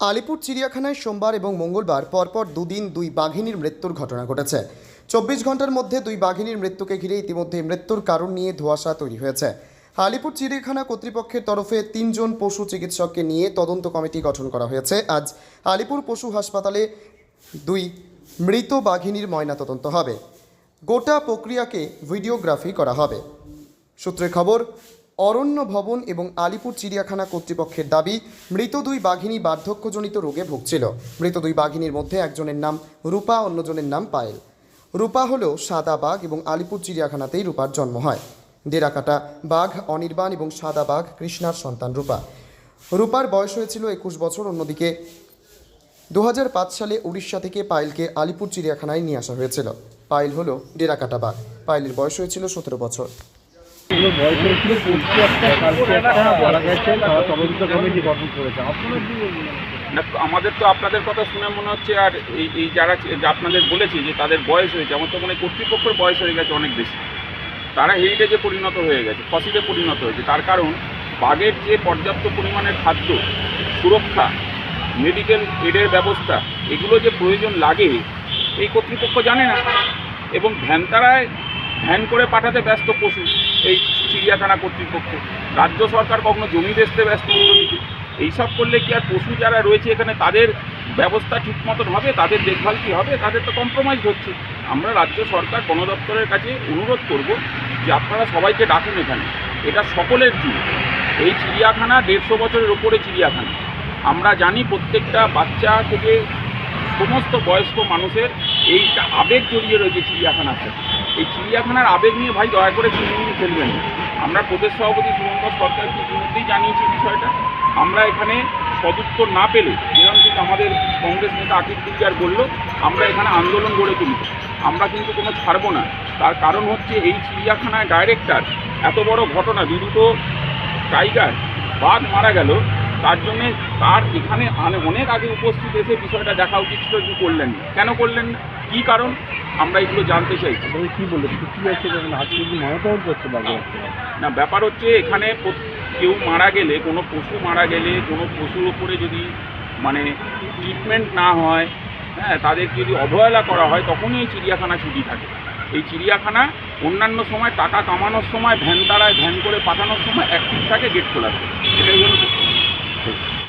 আলিপুর চিড়িয়াখানায় সোমবার এবং মঙ্গলবার পরপর দুদিন দুই বাঘিনীর মৃত্যুর ঘটনা ঘটেছে। চব্বিশ ঘণ্টার মধ্যে দুই বাঘিনীর মৃত্যুকে ঘিরে ইতিমধ্যে মৃত্যুর কারণ নিয়ে ধোঁয়াশা তৈরি হয়েছে। আলিপুর চিড়িয়াখানা কর্তৃপক্ষের তরফে তিনজন পশু চিকিৎসককে নিয়ে তদন্ত কমিটি গঠন করা হয়েছে। আজ আলিপুর পশু হাসপাতালে দুই মৃত বাঘিনীর ময়নাতদন্ত হবে। গোটা প্রক্রিয়াকে ভিডিওগ্রাফি করা হবে। সূত্রে খবর অরণ্য ভবন এবং আলিপুর চিড়িয়াখানা কর্তৃপক্ষের দাবি, মৃত দুই বাঘিনী বার্ধক্যজনিত রোগে ভুগছিল। মৃত দুই বাঘিনীর মধ্যে একজনের নাম রূপা, অন্যজনের নাম পায়েল। রূপা হলো সাদা বাঘ এবং আলিপুর চিড়িয়াখানাতেই রূপার জন্ম হয়। ডেরাকাটা বাঘ, অনির্বাণ এবং সাদা বাঘ কৃষ্ণার সন্তান রূপা। রূপার বয়স হয়েছিল একুশ বছর, অন্যদিকে দু হাজার পাঁচ সালে উড়িষ্যা থেকে পায়েলকে আলিপুর চিড়িয়াখানায় নিয়ে আসা হয়েছিল। পায়েল হলো ডেরাকাটা বাঘ। পায়েলের বয়স হয়েছিল সতেরো বছর। আমাদের তো আপনাদের কথা শুনে মনে হচ্ছে, আর এই এই যারা আপনাদের বলেছি যে তাদের বয়স হয়েছে, আমার তো মনে কর্তৃপক্ষের বয়স হয়ে গেছে অনেক বেশি। তারা হেরিটেজে পরিণত হয়ে গেছে, ফসিলে পরিণত হয়েছে। তার কারণ, বাঘের যে পর্যাপ্ত পরিমাণের খাদ্য, সুরক্ষা, মেডিকেল এডের ব্যবস্থা, এগুলো যে প্রয়োজন লাগে, এই কর্তৃপক্ষ জানে না। এবং ভ্যানতারায় ভ্যান করে পাঠাতে ব্যস্ত পশু, এই চিড়িয়াখানা কর্তৃপক্ষ। রাজ্য সরকার কখনো জমি বেচতে ব্যস্ত এইসব করলে কি আর পশু যারা রয়েছে এখানে, তাদের ব্যবস্থা ঠিক মতন হবে? তাদের দেখভাল কি হবে? তাদের তো কম্প্রোমাইজ হচ্ছে। আমরা রাজ্য সরকার বন দপ্তরের কাছে অনুরোধ করব যে আপনারা সবাইকে ডাকুন এখানে। এটা সকলের জীব এই চিড়িয়াখানা দেড়শো বছরের ওপরে চিড়িয়াখানা। আমরা জানি প্রত্যেকটা বাচ্চা থেকে সমস্ত বয়স্ক মানুষের এইটা আবেগ জড়িয়ে রয়েছে চিড়িয়াখানার সাথে এই চিড়িয়াখানার আবেগ নিয়ে ভাই দয়া করে চিনি ফেলবেন না আমরা প্রদেশ সভাপতি শুভঙ্কর সরকারকে ইতিমধ্যেই জানিয়েছি বিষয়টা। আমরা এখানে সদুত্তর না পেলে, যেরকম কিন্তু আমাদের কংগ্রেস নেতা আকিব দিলজার বলল, আমরা এখানে আন্দোলন গড়ে তুলব। আমরা কিন্তু কোনো ছাড়বো না। তার কারণ হচ্ছে এই চিড়িয়াখানায় ডাইরেক্টর, এত বড় ঘটনা বিরুদ্ধ টাইগার বাঘ মারা গেল, তার জন্যে তার এখানে অনেক আগে উপস্থিত এসে বিষয়টা দেখা উচিত ছিল, কিন্তু করলেন না। কেন করলেন না? কী কারণ? আমরা এগুলো জানতে চাইছি। কি বললেন কি আছে আজকে কি করছে না ব্যাপার হচ্ছে এখানে কেউ মারা গেলে কোনো পশু মারা গেলে কোনো পশুর উপরে যদি মানে ট্রিটমেন্ট না হয় হ্যাঁ তাদের যদি অবহেলা করা হয় তখনই এই চিড়িয়াখানা ছুটি থাকে। এই চিড়িয়াখানা অন্যান্য সময় টাকা কামানোর সময় ভ্যান তারায় ভ্যান করে পাঠানোর সময় অ্যাক্টিভ থাকে গেট খোলা থাকে। এটাই হলো